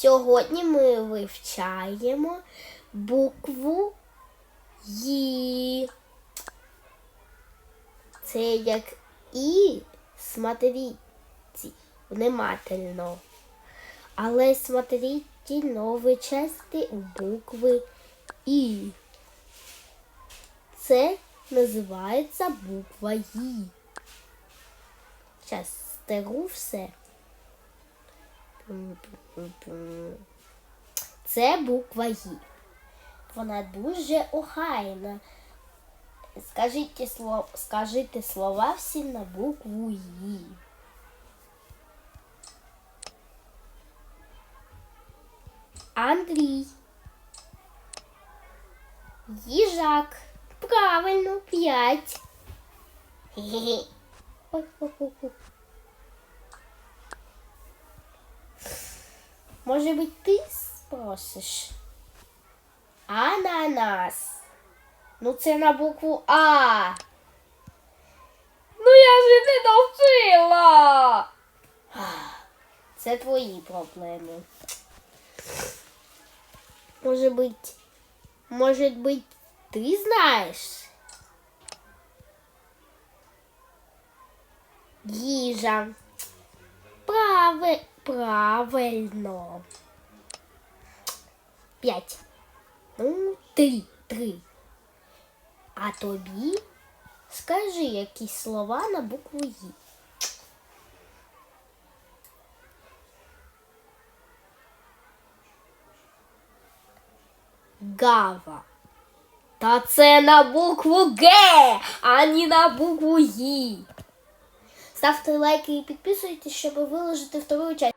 Сьогодні ми вивчаємо букву Ї. Це як І смотрите, внимательно. Але смотрительно вичасти у букви І. Це називається буква Ї. Зараз стеру все. Це буква Ї. Вона дуже охайна. Скажіть, слов... Скажіть слова всі на букву Ї. Андрій. Їжак. Правильно, п'ять. Хе-хе. Ой-хо-хо-хо. Може быть, ти спросиш? Ананас. Ну, це на букву А. Ну я ж не навчила. Це твої проблеми. Може быть, може быть, ти знаєш? Їжа. Прави... Правильно. П'ять. Ну, три. Три. А тобі скажи якісь слова на букву Ї. Гава. Та це на букву Г, а не на букву Ї. Ставте лайки і підписуйтесь, щоб виложити вторую часть.